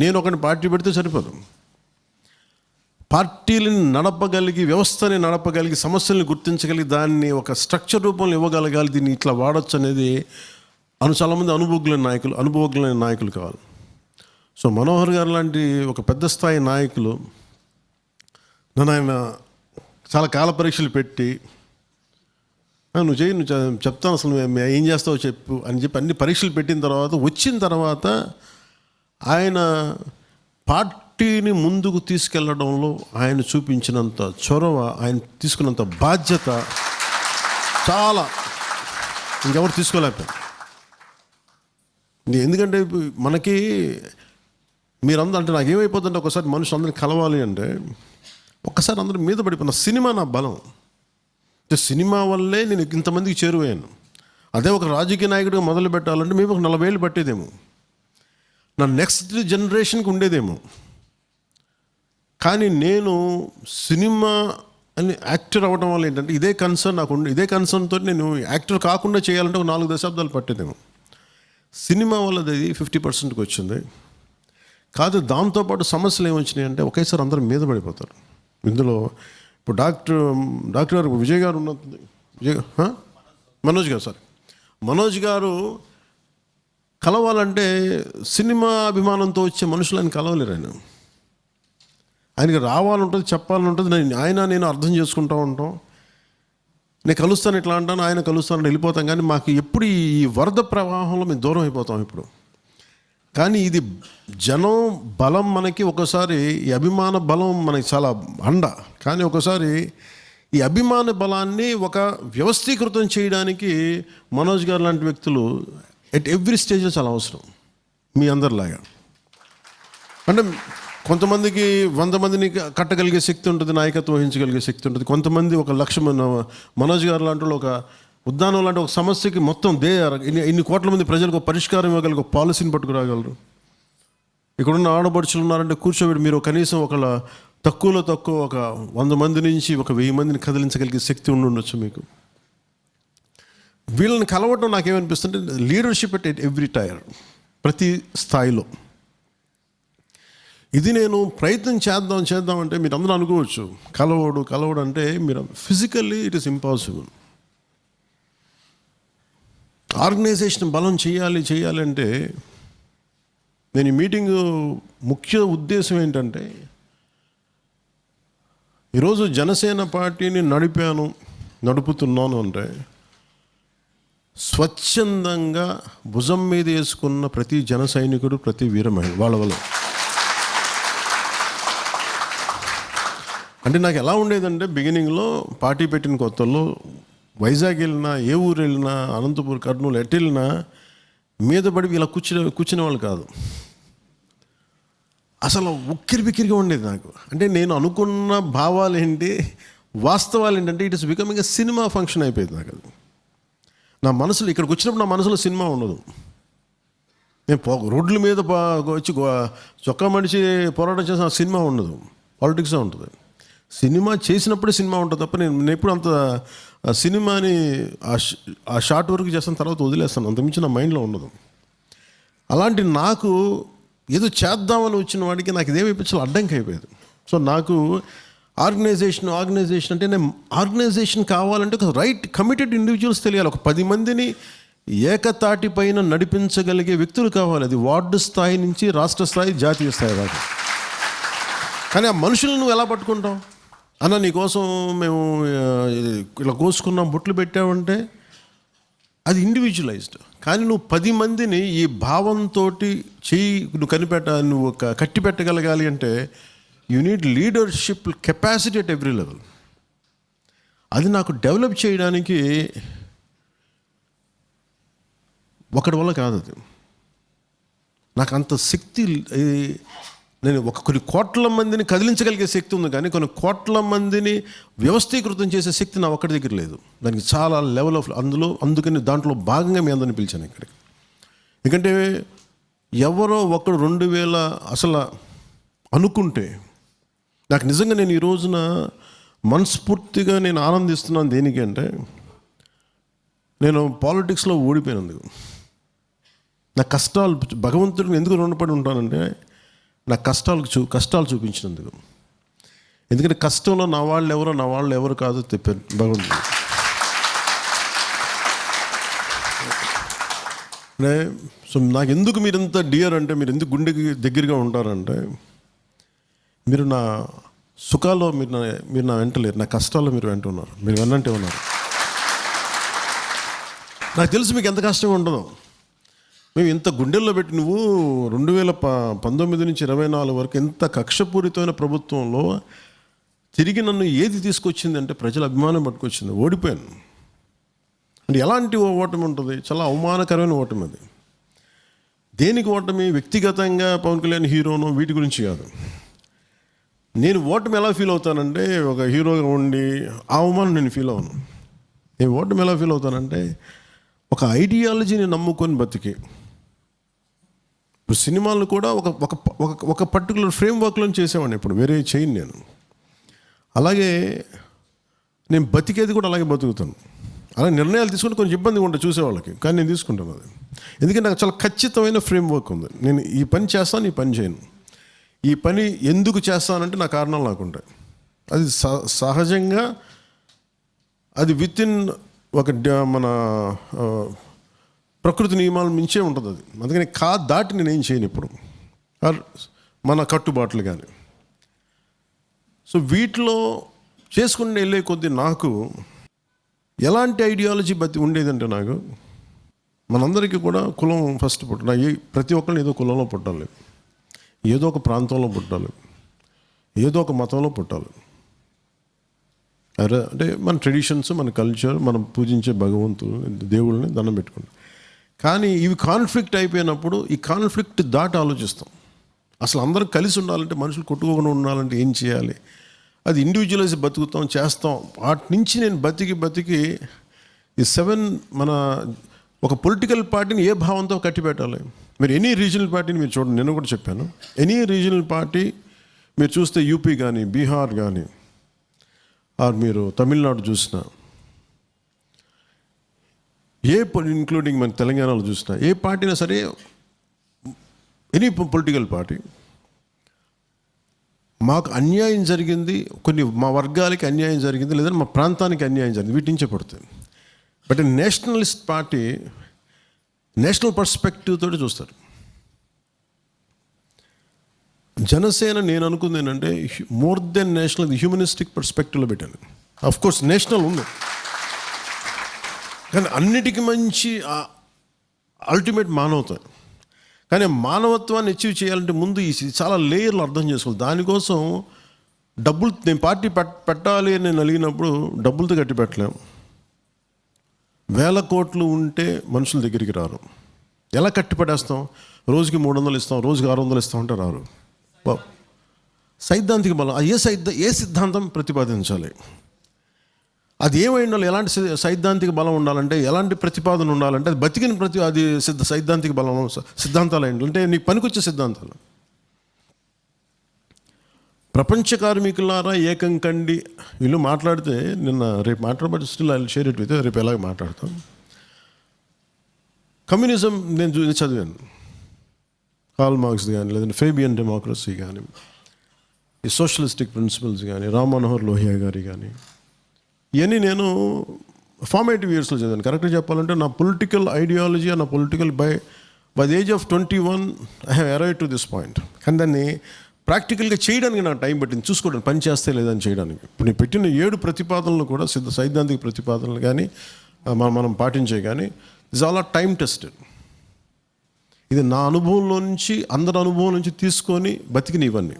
నేను ఒకటి పార్టీ పెడితే సరిపోదు. పార్టీలను నడపగలిగి వ్యవస్థని నడపగలిగి సమస్యలను గుర్తించగలిగి దాన్ని ఒక స్ట్రక్చర్ రూపంలో ఇవ్వగలగాలి దీన్ని ఇట్లా వాడచ్చు అనేది అను చాలామంది అనుభవజ్ఞులైన నాయకులు అనుభవజ్ఞులైన నాయకులు కావాలి. సో మనోహర్ గారు లాంటి ఒక పెద్ద స్థాయి నాయకులు నన్ను ఆయన చాలా కాల పరీక్షలు పెట్టి నువ్వు చేయి నువ్వు చెప్తాను అసలు మేము ఏం చేస్తావో చెప్పు అని చెప్పి అన్ని పరీక్షలు పెట్టిన తర్వాత వచ్చిన తర్వాత ఆయన పార్టీని ముందుకు తీసుకెళ్ళడంలో ఆయన చూపించినంత చొరవ ఆయన తీసుకున్నంత బాధ్యత చాలా. ఇంకెవరు తీసుకోలేకపోయారు. ఎందుకంటే మనకి మీరందరూ అంటే నాకు ఏమైపోతుందంటే ఒకసారి మనుషులు అందరిని కలవాలి అంటే ఒక్కసారి అందరూ మీద పడిపోయిన సినిమా నా బలం. అంటే సినిమా వల్లే నేను ఇంతమందికి చేరువయ్యాను. అదే ఒక రాజకీయ నాయకుడిగా మొదలు పెట్టాలంటే మేము ఒక నలభై ఏళ్ళు పట్టేదేమో. నా నెక్స్ట్ జనరేషన్కి ఉండేదేమో. కానీ నేను సినిమా అని యాక్టర్ అవ్వడం వల్ల ఏంటంటే ఇదే కన్సర్న్ నాకు ఉండే ఇదే కన్సర్న్తో నేను యాక్టర్ కాకుండా చేయాలంటే ఒక నాలుగు దశాబ్దాలు పట్టేదేమో. సినిమా వల్ల అది ఫిఫ్టీ పర్సెంట్కి వచ్చింది. కాదు దాంతోపాటు సమస్యలు ఏమొచ్చినాయి అంటే ఒకేసారి అందరూ మీద పడిపోతారు. ఇందులో ఇప్పుడు డాక్టర్ డాక్టర్ గారు విజయ్ గారు ఉన్నది. విజయ్ మనోజ్ గారు సార్ మనోజ్ గారు కలవాలంటే సినిమా అభిమానంతో వచ్చే మనుషులు ఆయన కలవలేరు ఆయన. ఆయనకి రావాలంటుంది చెప్పాలంటుంది నేను ఆయన నేను అర్థం చేసుకుంటూ ఉంటాం. నేను కలుస్తాను ఇట్లా అంటాను ఆయన కలుస్తాను వెళ్ళిపోతాం. కానీ మాకు ఎప్పుడు ఈ వరద ప్రవాహంలో మేము దూరం అయిపోతాం ఇప్పుడు. కానీ ఇది జనం బలం మనకి ఒకసారి ఈ అభిమాన బలం మనకి చాలా అండ. కానీ ఒకసారి ఈ అభిమాన బలాన్ని ఒక వ్యవస్థీకృతం చేయడానికి మనోజ్ గారు లాంటి వ్యక్తులు ఎట్ ఎవ్రీ స్టేజ్లో చాలా అవసరం మీ అందరిలాగా. అంటే కొంతమందికి వంద మందిని కట్టగలిగే శక్తి ఉంటుంది నాయకత్వం వహించగలిగే శక్తి ఉంటుంది. కొంతమంది ఒక లక్ష మనోజ్ గారు లాంటి ఒక ఉద్దానం లాంటి ఒక సమస్యకి మొత్తం దే ఇన్ని ఇన్ని కోట్ల మంది ప్రజలకు పరిష్కారం ఇవ్వగలిగే ఒక పాలసీని పట్టుకురాగలరు. ఇక్కడున్న ఆడపడుచులు ఉన్నారంటే కూర్చోబెట్టి మీరు కనీసం ఒక తక్కువలో తక్కువ ఒక వంద మంది నుంచి ఒక వెయ్యి మందిని కదిలించగలిగే శక్తి ఉండి ఉండొచ్చు మీకు. వీళ్ళని కలవటం నాకేమనిపిస్తుంటే లీడర్షిప్ ఎట్ ఎవ్రీ టైర్ ప్రతి స్థాయిలో. ఇది నేను ప్రయత్నం చేద్దాం చేద్దాం అంటే మీరు అందరూ అనుకోవచ్చు. కలవడు కలవడు అంటే మీరు physically it is impossible organization బలం చేయాలి చేయాలి అంటే నేను ఈ మీటింగ్ ముఖ్య ఉద్దేశం ఏంటంటే ఈరోజు జనసేన పార్టీని నడిపాను నడుపుతున్నాను అంటే స్వచ్ఛందంగా భుజం మీద వేసుకున్న ప్రతి జన సైనికుడు ప్రతి వీర మహిళ వాళ్ళ వల్ల. అంటే నాకు ఎలా ఉండేదంటే బిగినింగ్లో పార్టీ పెట్టిన కొత్తలో వైజాగ్ వెళ్ళినా ఏ ఊరు వెళ్ళినా అనంతపూర్ కర్నూలు ఎటు వెళ్ళినా మీద పడి ఇలా కూర్చునే కూర్చునే వాళ్ళు కాదు. అసలు ఉక్కిరి బిక్కిరిగా ఉండేది నాకు. అంటే నేను అనుకున్న భావాలు ఏంటి వాస్తవాలు ఏంటంటే it is becoming a cinema function అయిపోయింది నాకు అది. నా మనసులో ఇక్కడికి వచ్చినప్పుడు నా మనసులో సినిమా ఉండదు. నేను పో రోడ్ల మీద వచ్చి చొక్కా మడిచి పోరాటం చేసిన సినిమా ఉండదు. పాలిటిక్సే ఉంటుంది. సినిమా చేసినప్పుడే సినిమా ఉంటుంది తప్ప నేను నేను ఎప్పుడు అంత సినిమాని ఆ ఆ షార్ట్ వరకు చేస్తాను తర్వాత వదిలేస్తాను. అంతమించి నా మైండ్లో ఉండదు. అలాంటి నాకు ఏదో చేద్దామని వచ్చిన వాడికి నాకు ఇదేమైపించాలి అడ్డంకి అయిపోయేది. సో నాకు ఆర్గనైజేషన్ ఆర్గనైజేషన్ అంటే నేను ఆర్గనైజేషన్ కావాలంటే ఒక రైట్ కమిటెడ్ ఇండివిజువల్స్ తెలియాలి. ఒక పది మందిని ఏకతాటి పైన నడిపించగలిగే వ్యక్తులు కావాలి. అది వార్డు స్థాయి నుంచి రాష్ట్ర స్థాయి జాతీయ స్థాయి దాకా. కానీ ఆ మనుషులను నువ్వు ఎలా పట్టుకుంటావు? అన్న నీకోసం మేము ఇలా కోసుకున్నాం బొట్లు పెట్టామంటే అది ఇండివిజువలైజ్డ్ కానీ నువ్వు పది మందిని ఈ భావంతో చెయ్యి నువ్వు కనిపెట్ట నువ్వు ఒక కట్టి పెట్టగలగాలి అంటే you need leadership capacity at every level అది నాకు డెవలప్ చేయడానికి ఒకటి వల్ల కాదు అది. నాకు అంత శక్తి నేను ఒక కొన్ని కోట్ల మందిని కదిలించగలిగే శక్తి ఉంది కానీ కొన్ని కోట్ల మందిని వ్యవస్థీకృతం చేసే శక్తి నా ఒక్కడి దగ్గర లేదు. దానికి చాలా లెవెల్ ఆఫ్ అందులో అందుకని దాంట్లో భాగంగా మీ అందరిని పిలిచాను ఇక్కడికి. ఎందుకంటే ఎవరో ఒకడు రెండు వేల అసలు అనుకుంటే నాకు నిజంగా నేను ఈ రోజున మనస్ఫూర్తిగా నేను ఆనందిస్తున్నాను దేనికి అంటే నేను పాలిటిక్స్లో ఓడిపోయినందుకు. నా కష్టాలు భగవంతుడికి ఎందుకు రుణపడి ఉంటానంటే నా కష్టాలకు చూ కష్టాలు చూపించినందుకు. ఎందుకంటే కష్టంలో నా వాళ్ళు ఎవరో నా వాళ్ళు ఎవరు కాదో చెప్పారు భగవంతుడు. సో నాకు ఎందుకు మీరు ఇంత డియర్ అంటే మీరు ఎందుకు గుండెకి దగ్గరగా ఉంటారంటే మీరు నా సుఖాల్లో మీరు నా మీరు నా వెంట లేరు. నా కష్టాల్లో మీరు వెంట ఉన్నారు. మీరు వెన్నంటే ఉన్నారు. నాకు తెలుసు మీకు ఎంత కష్టంగా ఉండదు మేము ఇంత గుండెల్లో పెట్టి నువ్వు రెండు వేల ప పంతొమ్మిది నుంచి ఇరవై నాలుగు వరకు ఎంత కక్షపూరితమైన ప్రభుత్వంలో తిరిగి నన్ను ఏది తీసుకొచ్చింది అంటే ప్రజల అభిమానం పట్టుకొచ్చింది. ఓడిపోయాను. అంటే ఎలాంటి ఓ- ఓటమి ఉంటుంది? చాలా అవమానకరమైన ఓటమి అది. దేనికి ఓటమి? వ్యక్తిగతంగా పవన్ కళ్యాణ్ హీరోను వీటి గురించి కాదు. నేను ఓటమి ఎలా ఫీల్ అవుతానంటే ఒక హీరోగా ఉండి అవమానం నేను ఫీల్ అవ్వను. నేను ఓటమి ఎలా ఫీల్ అవుతానంటే ఒక ఐడియాలజీని నమ్ముకొని బతికి. ఇప్పుడు సినిమాలు కూడా ఒక ఒక ఒక ఒక పర్టికులర్ ఫ్రేమ్ వర్క్లో చేసేవాడిని ఇప్పుడు వేరే చేయను నేను. అలాగే నేను బతికేది కూడా అలాగే బతుకుతాను. అలా నిర్ణయాలు తీసుకుంటే కొంచెం ఇబ్బందిగా ఉంటుంది చూసేవాళ్ళకి కానీ నేను తీసుకుంటాను అది. ఎందుకంటే నాకు చాలా ఖచ్చితమైన ఫ్రేమ్ వర్క్ ఉంది. నేను ఈ పని చేస్తాను ఈ పని చేయను. ఈ పని ఎందుకు చేస్తానంటే నా కారణాలు నాకుంటాయి. అది స- సహజంగా అది విత్ ఇన్ ఒక మన ప్రకృతి నియమాలు మించే ఉంటుంది అది. అందుకని కా దాటి నేను ఏం చేయను ఇప్పుడు. ఆర్ మన కట్టుబాట్లు కానీ సో వీటిలో చేసుకుని వెళ్ళే కొద్దీ నాకు ఎలాంటి ఐడియాలజీ బతి ఉండేదంటే నాకు మనందరికీ కూడా కులం ఫస్ట్ పుట్టిన ప్రతి ఒక్కరిని ఏదో కులంలో పుట్టాలి. ఏదో ఒక ప్రాంతంలో పుట్టాలి. ఏదో ఒక మతంలో పుట్టాలి. అరే అంటే మన ట్రెడిషన్స్ మన కల్చర్ మనం పూజించే భగవంతుని దేవుళ్ళని దండం పెట్టుకుంటాం. కానీ ఇవి కాన్ఫ్లిక్ట్ అయిపోయినప్పుడు ఈ కాన్ఫ్లిక్ట్ దాటి ఆలోచిస్తాం. అసలు అందరూ కలిసి ఉండాలంటే మనుషులు కొట్టుకోకుండా ఉండాలంటే ఏం చేయాలి? అది ఇండివిజువల్స్ బతుకుతాం చేస్తాం. వాటి నుంచి నేను బతికి బతికి ఈ సెవెన్ మన ఒక పొలిటికల్ పార్టీని ఏ భావంతో కట్టి పెట్టాలి మీరు ఎనీ రీజనల్ పార్టీని మీరు చూడండి నేను కూడా చెప్పాను. ఎనీ రీజనల్ పార్టీ మీరు చూస్తే యూపీ కానీ బీహార్ కానీ ఆర్ మీరు తమిళనాడు చూసినా ఏ ఇంక్లూడింగ్ మన తెలంగాణలో చూసినా ఏ పార్టీనా సరే ఎనీ పొలిటికల్ పార్టీ మాకు అన్యాయం జరిగింది కొన్ని మా వర్గాలకి అన్యాయం జరిగింది లేదా మా ప్రాంతానికి అన్యాయం జరిగింది వీటి నుంచే పడుతుంది. But nationalist party national perspective తోటి చూస్తారు. జనసేన నేను అనుకుంది ఏంటంటే మోర్ దెన్ నేషనల్ హ్యూమనిస్టిక్ పర్స్పెక్టివ్లో పెట్టాను. అఫ్ కోర్స్ నేషనల్ ఉంది. కానీ అన్నిటికీ మంచి అల్టిమేట్ మానవత కానీ మానవత్వాన్ని అచీవ్ చేయాలంటే ముందు ఈ చాలా లేయర్లు అర్థం చేసుకోవాలి. దానికోసం డబ్బులు నేను పార్టీ పెట్టాలి అని నేను అలిగినప్పుడు డబ్బులతో కట్టి పెట్టలేము వేల కోట్లు ఉంటే మనుషుల దగ్గరికి రారు. ఎలా కట్టి పడేస్తాం రోజుకి మూడు వందలు ఇస్తాం రోజుకి ఆరు వందలు ఇస్తాం అంటే రారు. సైద్ధాంతిక బలం ఏ సైద్ధ ఏ సిద్ధాంతం ప్రతిపాదించాలి? అది ఏమై ఉండాలి ఎలాంటి సైద్ధాంతిక బలం ఉండాలంటే ఎలాంటి ప్రతిపాదన ఉండాలంటే అది బతికిన ప్రతి అది సిద్ధ సైద్ధాంతిక బలం సిద్ధాంతాలు ఏంటంటే అంటే నీకు పనికొచ్చే సిద్ధాంతాలు. ప్రపంచ కార్మికులారా ఏకం కండి. వీళ్ళు మాట్లాడితే నిన్న రేపు మాట్లాడబట్టి still I share it with రేపు ఎలాగ మాట్లాడతాం. కమ్యూనిజం నేను చూ- చదివాను. కాల్ మార్క్స్ కానీ లేదంటే ఫేబియన్ డెమోక్రసీ కానీ ఈ సోషలిస్టిక్ ప్రిన్సిపల్స్ కానీ రామ్ మనోహర్ లోహియా గారి కానీ ఇవన్నీ నేను ఫార్మేటివ్ ఇయర్స్లో చదివాను. కరెక్ట్గా చెప్పాలంటే నా పొలిటికల్ ఐడియాలజీ నా political by by the age of twenty one I have arrive to this point కానీ దాన్ని ప్రాక్టికల్గా చేయడానికి నాకు టైం పట్టింది. చూసుకోవడానికి పని చేస్తే లేదని చేయడానికి. ఇప్పుడు నేను పెట్టిన ఏడు ప్రతిపాదనలు కూడా సిద్ధ సైద్ధాంతిక ప్రతిపాదనలు కానీ మనం మనం పాటించే కానీ is all are time tested ఇది నా అనుభవంలో నుంచి అందరి అనుభవం నుంచి తీసుకొని బతికిన ఇవన్నీ.